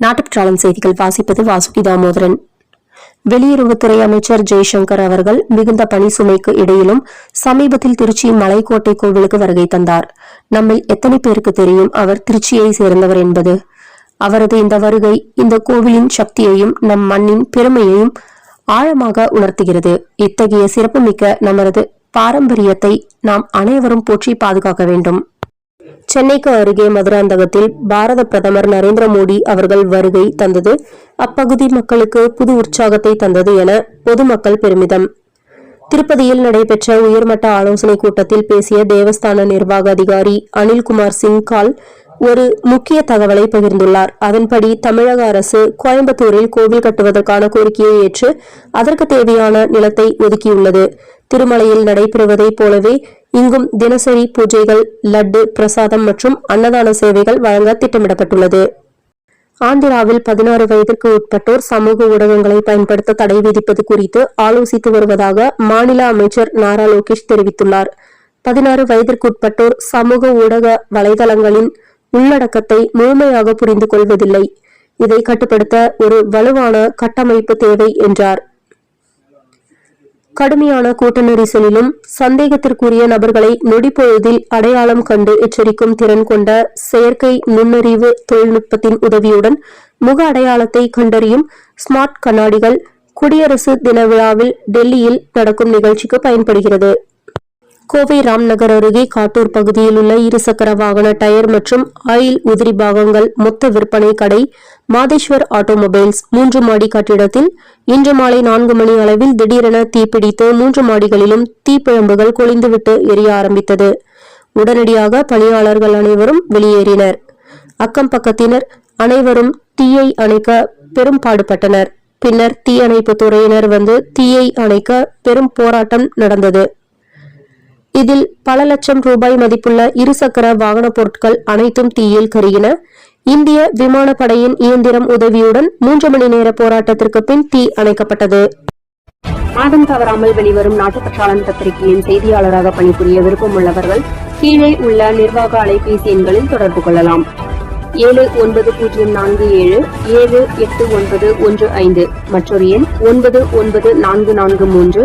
நாட்டுப்பற்றாளன் செய்திகள் வாசிப்பது வாசுகி தாமோதரன். வெளியுறவுத்துறை அமைச்சர் ஜெய்சங்கர் அவர்கள் மிகுந்த பணி சுமைக்கு இடையிலும் சமீபத்தில் திருச்சி மலைக்கோட்டை கோவிலுக்கு வருகை தந்தார். நம்மில் எத்தனை பேருக்கு தெரியும் அவர் திருச்சியை சேர்ந்தவர் என்பது? அவரது இந்த வருகை இந்த கோவிலின் சக்தியையும் நம் மண்ணின் பெருமையையும் ஆழமாக உணர்த்துகிறது. இத்தகைய சிறப்புமிக்க நமது பாரம்பரியத்தை நாம் அனைவரும் போற்றி பாதுகாக்க வேண்டும். சென்னைக்கு அருகே மதுராந்தகத்தில் பாரத பிரதமர் நரேந்திர மோடி அவர்கள் வருகை தந்தது. அப்பகுதி மக்களுக்கு புது உற்சாகத்தை தந்தது என பொதுமக்கள் பெருமிதம். திருப்பதியில் நடைபெற்ற உயர்மட்ட ஆலோசனைக் கூட்டத்தில் பேசிய தேவஸ்தான நிர்வாக அதிகாரி அனில்குமார் சிங் கால் ஒரு முக்கிய தகவலை பகிர்ந்துள்ளார். அதன்படி தமிழக அரசு கோயம்புத்தூரில் கோவில் கட்டுவதற்கான கோரிக்கையை ஏற்று அதற்கு தேவையான நிலத்தை ஒதுக்கியுள்ளது. திருமலையில் நடைபெறுவதைப் போலவே இங்கும் தினசரி பூஜைகள் லட்டு பிரசாதம் மற்றும் அன்னதான சேவைகள் வழங்க திட்டமிடப்பட்டுள்ளது. ஆந்திராவில் பதினாறு வயதிற்கு உட்பட்டோர் சமூக ஊடகங்களை பயன்படுத்த தடை விதிப்பது குறித்து ஆலோசித்து வருவதாக மாநில அமைச்சர் நாரா லோகேஷ் தெரிவித்துள்ளார். பதினாறு வயதிற்குட்பட்டோர் சமூக ஊடக வலைதளங்களின் உள்ளடக்கத்தை முழுமையாக புரிந்து கொள்வதில்லை இதை கட்டுப்படுத்த ஒரு வலுவான கட்டமைப்பு தேவை என்றார். கடுமையான கூட்ட நெரிசலிலும் சந்தேகத்திற்குரிய நபர்களை நொடிப்பொழுதில் அடையாளம் கண்டு எச்சரிக்கும் திறன் கொண்ட செயற்கை நுண்ணறிவு தொழில்நுட்பத்தின் உதவியுடன் முக அடையாளத்தை கண்டறியும் ஸ்மார்ட் கண்ணாடிகள் குடியரசு தின விழாவில் டெல்லியில் நடக்கும் நிகழ்ச்சிக்கு பயன்படுகிறது. கோவை ராம்நகர் அருகே காட்டூர் பகுதியில் உள்ள இருசக்கர வாகன டயர் மற்றும் ஆயில் உதிரி பாகங்கள் மொத்த விற்பனை கடை மாதேஸ்வர் ஆட்டோமொபைல்ஸ் மூன்று மாடி கட்டிடத்தில் இன்று மாலை நான்கு மணி அளவில் திடீரென தீப்பிடித்து மூன்று மாடிகளிலும் தீப்பிழம்புகள் கொளிந்துவிட்டு எரிய ஆரம்பித்தது. உடனடியாக பணியாளர்கள் அனைவரும் வெளியேறினர். அக்கம் பக்கத்தினர் அனைவரும் தீயை அணைக்க பெரும் பாடுபட்டனர். பின்னர் தீயணைப்பு துறையினர் வந்து தீயை அணைக்க பெரும் போராட்டம் நடந்தது. இதில் பல லட்சம் ரூபாய் மதிப்புள்ள இருசக்கர வாகன பொருட்கள் அனைத்தும் தீயில் கருகின. இந்திய விமானப்படையின் இயந்திரம் உதவியுடன் மூன்று மணி நேர போராட்டத்திற்கு பின் தீ அணைக்கப்பட்டது. மாதம் தவறாமல் வெளிவரும் நாட்டுப்பற்றாளன் பத்திரிகையின் செய்தியாளராக பணிபுரிய விருப்பம் உள்ளவர்கள் கீழே உள்ள நிர்வாக அலைபேசி எண்களில் தொடர்பு கொள்ளலாம். ஏழு ஒன்பது பூஜ்ஜியம் நான்கு ஏழு ஏழு எட்டு ஒன்பது ஒன்று ஐந்து மற்றொரு எண் ஒன்பது ஒன்பது நான்கு நான்கு மூன்று